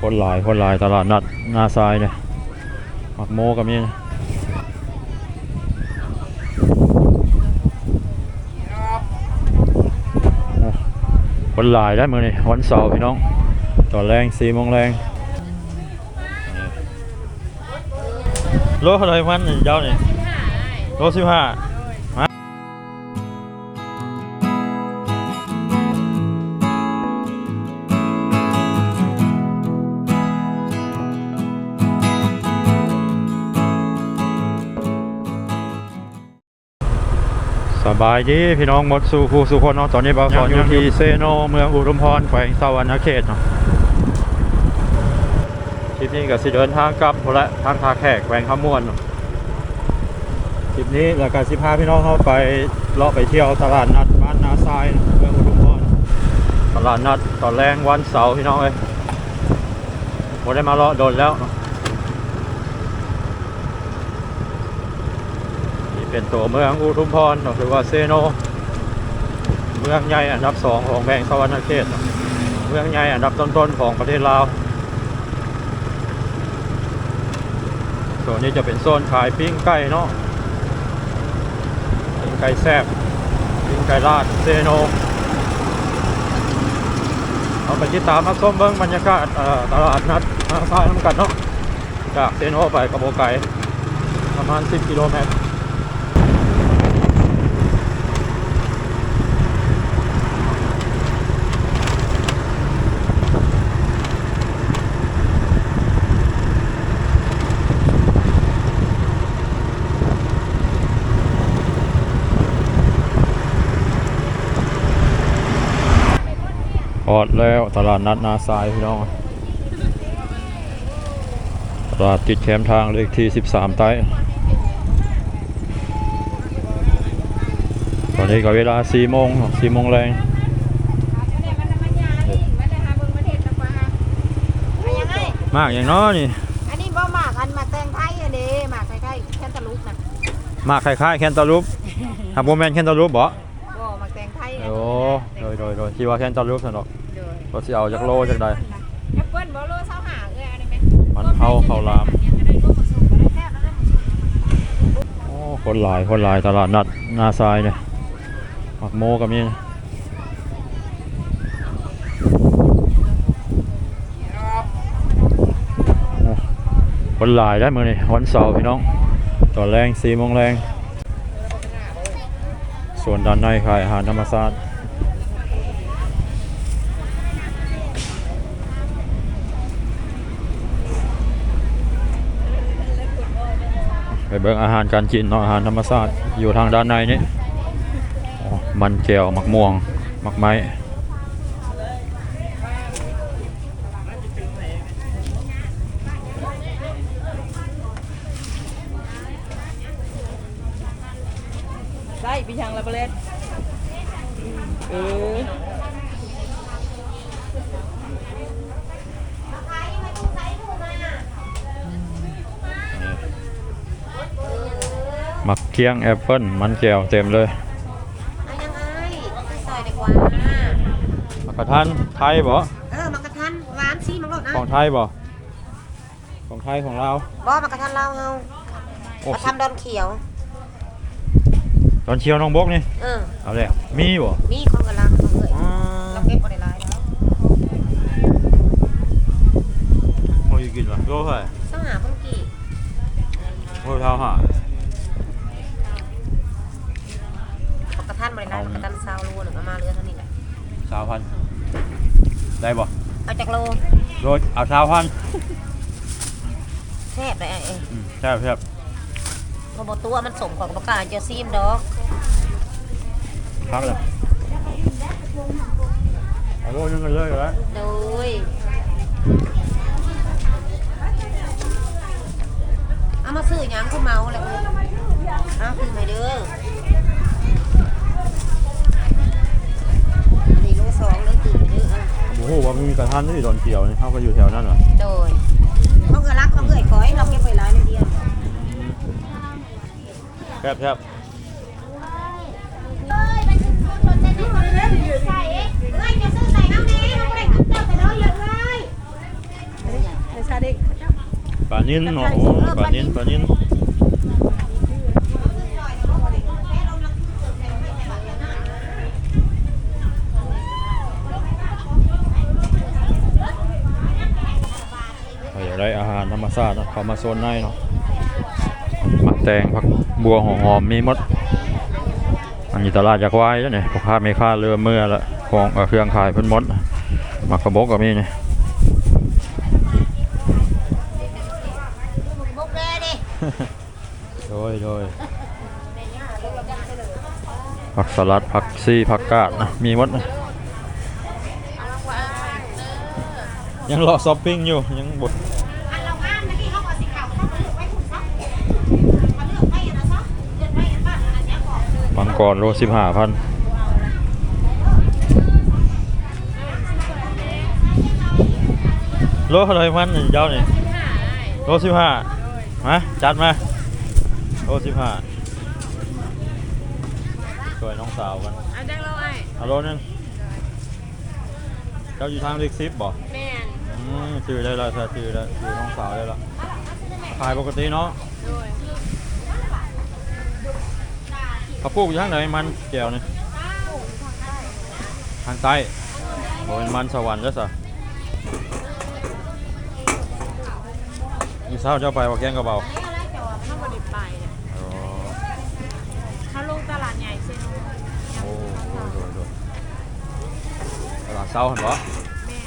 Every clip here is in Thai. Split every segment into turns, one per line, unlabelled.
คนหลายคนหลายตลาดนัดหนาทรายเนี่ยหมักโมกับนี่นะคนหลายได้มือนี่วันเสาร์พี่น้องต่อแรงสี่โมงแรงโลเท่าไรมันนี่เจ้านี่โลสิบห้า บายดีพี่น้องหมดสู่ผู้สู่คนเนาะตอนนี้บ่าวสอนอยู่ที่เซโนเมืองอุดมพรแขวงสวรรณเขตเนาะทริปนี้ก็สิเดินทางกลับพนละทางทาแขกแขวงขมวนเนาะทริปนี้แล้วก็สิพาพี่น้องเข้าไปเลาะไปเที่ยวตลาดนัดบ้านนาทรายเนาะเมืองอุดมพรตลาดนัดตอนแรงวันเสาร์พี่น้องเอ้ยบ่ได้มาเลาะโดนแล้วเนาะ นี่ เป็นตัวเมืองอุทุมพรหรือว่าเซโน เมืองใหญ่อันดับสองของแบงสวรรณเขตเนาะเมืองใหญ่อันดับต้นๆของประเทศลาวส่วนนี้จะเป็นโซนขายปิ้งไก่เนาะปิ้งไก่แซ่บปิ้งไก่ลาดเซโนเอาไปติดตามรับชมเบิ้งบรรยากาศตลาดนัดมาพาน้ำกันเนาะจากเซโนไปกระโบไก่ประมาณ 10 กิโลเมตร อดแล้วตลาดนัดนาซายพี่น้องตลาดติดแคมป์ทางเลขที่ 13 ใต้ ตอนนี้ก็เวลา4โมง4โมงแรงมากอย่างน้อนี่
อันนี้บ่หมากอันหมากแตงไทยอันนี้หมากไทยๆแค่ตะลุกนะ
มากคล้ายๆแคนตาลูปหากโมแมนแคนตาลูปบ่
บ่หมากแตงไทย
โอ้โดยโดยโดยที่ว่าแคนตาลูปสนอก
โดย
ก็สิเอาจากโลจากใด
แอปเปิ้ลบ่โลเศร้าหาเอ้ยอันนี้ไหม
มันเผาข้าวหลามโอ้คนหลายคนหลายตลาดนัดหนาทรายเนี่ยหมักโมกับนี่นะโอ้คนหลายได้มือนี่วันเสาร์พี่น้องตอนแรงสี่โมงแรงส่วนด้านในขายอาหารธรรมชาติ ไปเบิ่งอาหารการกินเนาะอาหารธรรมชาติอยู่ทางด้านในนี่อ๋อมันแก้วมักม่วง มักไม้
ใช่พี่ช่างละเบลดเออ
มักเคียงแอปเปิ้ลมันแก้วเต็มเลย
เอายังไงใส่ดีกว่า
มักกระทันไทยบ่
เออหมากกระทันหวานสิมังโลดนะ
ของไทยบ่ของไทยของเราว
บ่หมากกระทันลาวเฮา
โอ้
กระทำดอนเขียว
ตอนเชียวน้องบกนี่
เออ
เอาแล้วมีบ่
มีของกระลังของเอ้ย
อ๋อ
เราเก็บบ่ได้หลายแล้ว
โอ้ยกินว่ะโลเท่าไหร่
เศร้าหาเพิ่นกี่
โอ้ยเท่าหา
หมากกระทันบ่ได้หลายหมากกระทันซาวโลหนึ่งเอามาเหลือเท่านี้แหละ
สามพันได้บ่
เอาจากโล
โลเอาสามพัน
แทบได้ไอ้เอ้ย
อืมใช่ครับ
เพราะบ่ตัวมันสมของบ่กล้าจะซีมดอก
พักเลยเอาโลนึงกันเลยเหรอ
โดยเอามาซื้อหยังคือเมาแหละเอาคือไปเด้อ อันนี้โลสองเลยคือไปเด้อเอา
โอ้โหว่ามีกระทันที่โดนเกี่ยวนี่เขาก็อยู่แถวนั้นเหรอ
โดยเขาเกิดรักเขาเกิดขอให้เราเก็บไว้หลายเลยเดียว
แคบแคบ
ใส่เอ้ยเอ้ยจะซื้อใส่น้ำนี้เขาไม่ได้ขึ้นเจ้าไปเลยเยอะเลยเด็ก
ปลานิ้นเนาะโอ้ปลานิ้นปลานิ้น อยากได้อาหารธรรมชาติเนาะเข้ามาโซนในเนาะหมักแตงผักบัวหอมๆมีหมด อันนี้ตลาดจากวายแล้วเนี่ยพ่อค้าไม่ค่าเรือเมื่อละของเอ่อเครื่องขายเพิ่นหมดหมักกระบอกก็มีเนี่ย
บุกเลยดิ
โดยโดยผักสลัดผักซีผักกาดนะมีหมดนะยังรอช้อปปิ้งอยู่ยังบด
ก
รโลสิบห้าพันโลเท่าไหรมันนี่เจ้านี่โลสิบห้ามาจัดมาโลสิบห้าช่วยน้องสาวกัน
เอาจังเราไอ้
ฮัลโหลนึงเจ้าอยู่ทางเล็กซิปบ่
แม่น
อืมชื่อได้แล้วถ้าชื่อแล้วชื่อน้องสาวได้แล้วขายปกติเนาะ
โดย
เขาปลูกอยู่ทางไหนมันแก้วนี่ทางใต้บ่เป็นมันสวรรค์แล้วสะมีเช้าเจ้าไปว่าแกงกระเบา
ถ้าบ่ได้ไปเนี่ย
อ๋อ
เขาลงตลาดใหญ่เซโน
โอ้โหโดยโดยตลาดเช้าเห็นบ่
แม่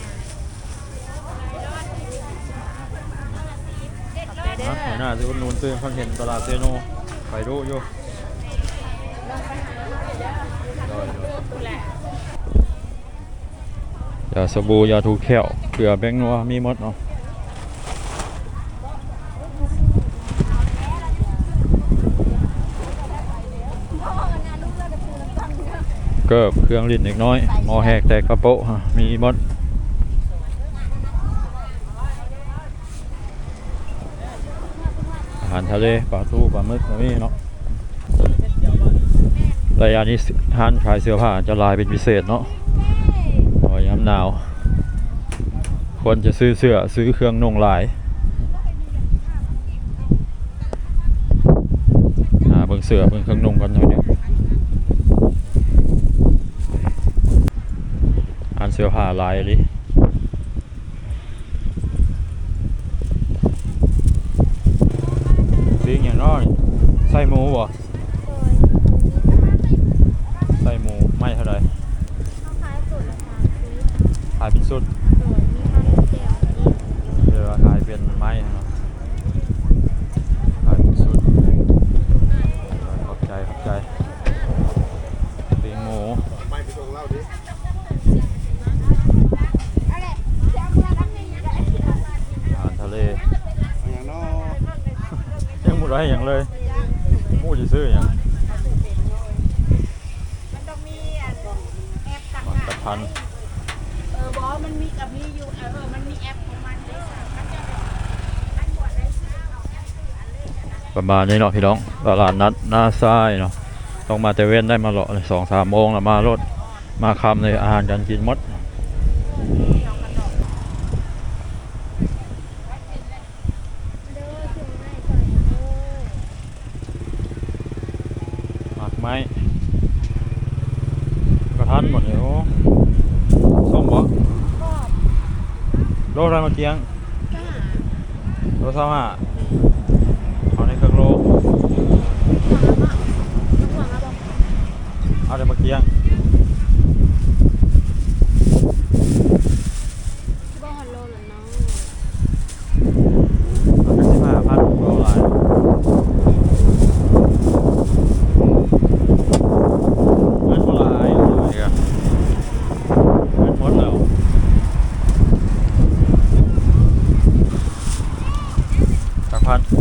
ฮะหัวหน้าสิอุดหนุนตื่นเพิ่นเห็นตลาดเซโนไปดูอยู่โดยโด ยาสบู่ยาถูแขวเกลือแบงนัวมีมดเนาะเกิบเครื่องลิ้นเล็กน้อยมอแหกแตกกระโปะฮะมีมดอาหารทะเลปลาทูปลาหมึกมีเนาะ ระยะนี้ห้านขายเสื้อผ้าจะลายเป็นพิเศษเนาะพอยามหนาวคนจะซื้อเสื้อซื้อเครื่องนุ่งหลายหาเบิ่งเสื้อเบิ่งเครื่องนุ่งกันหน่อยนึงอันเสื้อผ้าลายเลยปิ้งอย่างน้อยใส่หมูบ่ใส่หมู ไม่เท่าไหร
ขายสุดราคาซื้อ
ขายเป็นสุด
สวยมีทั้งเดี่ยวอีก
เรือขายเป็นไม้เนาะขายเป็นสุดขอบใจขอบใจปีงหมู
อะไรเดี๋ยวเอามาทำอย่างนี้ได้
อาหารทะเล
อย่างน้อ
ยังหมดไรอย่างเลยหมูจะซื้ออย่าง
มันต้องมีอันแอป
พัน
เออบอสมันมีกับมีอยู่เออมันมีแอปของมันเลยค่ะมันจะแบบอันบวดได้ซื้อเอาแอปซื้ออันเลยนะ
ประมาณนี้เนาะพี่น้องตลาดนัดหน้าซ้ายเนาะต้องมาแต่เว้นได้มาเลาะเลยสองสามโมงแล้วมารถมาคำเลยอาหารการกินหมดหมากไม้ พันหมดเลยโอ้ส้มบ่โลอะไรมาเกียงโลเท่าห้าเอาในเครื่องโลเอาเดี๋ยวมาเกียง
บ้านโลละน้อง
เอาไปสิบห้าพันโลหลายเงินโบราณอะไรกันเงินหมดแล้วสัก พันสิ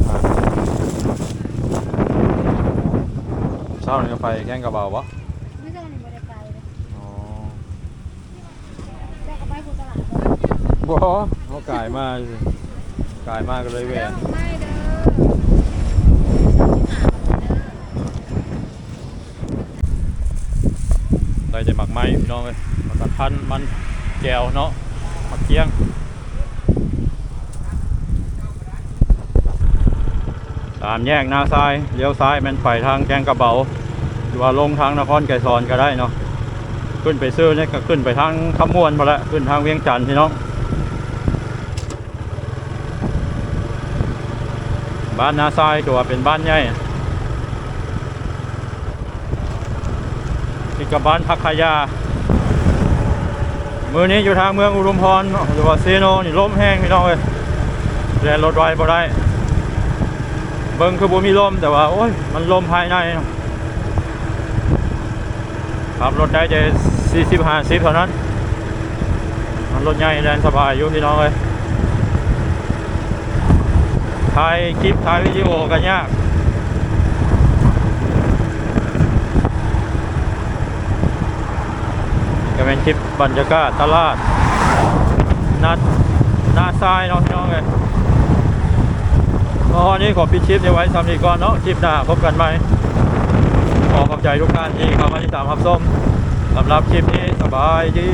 บห้าเช้านี้ก็ไปแกงกระเบาปะ
ไม่ใช่กันไม่ได้ไปเลย
อ๋อ
แจ้ก็ไปกูตลาด
บ่เขากายมากสิกายมากก็เลยแหว
เด้อนไม่เด้อ
ได้แต่หมักไม้พี่น้องเลยหมักกระทันมันแก้วเนาะหมักเกี้ยง ตามแยกนาซ้ายเลี้ยวซ้ายมันไปทางแกงกระเบาหรือว่าลงทางนครไก่ซอนก็ได้เนาะขึ้นไปซื้อเนี่ยก็ขึ้นไปทางขมวนมาแล้วขึ้นทางเวียงจันทร์พี่น้องบ้านนาซายตัวเป็นบ้านใหญ่ที่กับบ้านพักขยามือนี้อยู่ทางเมืองอุดมพรหรือว่าเซโนนี่ลมแห้งพี่น้องเลยแล่นรถไวบ่ได้ เบิ่งคือบ่มีลมแต่ว่าโอ้ยมันลมภายในขับรถได้จะ40 50เท่านั้น มันรถใหญ่แรงสบายอยู่พี่น้องเลยถ่ายคลิปถ่ายวิดีโอกันยากก็เป็นคลิปบรรยากาศตลาดนัดหน้าทรายเนาะพี่น้องเลย ก็วันนี้ขอปิดคลิปนี้ไว้สำหรับก่อนเนาะคลิปหน้าพบกันใหม่ขอขอบใจทุกท่านที่เข้ามาติดตามรับชมสำหรับคลิปนี้สบายดี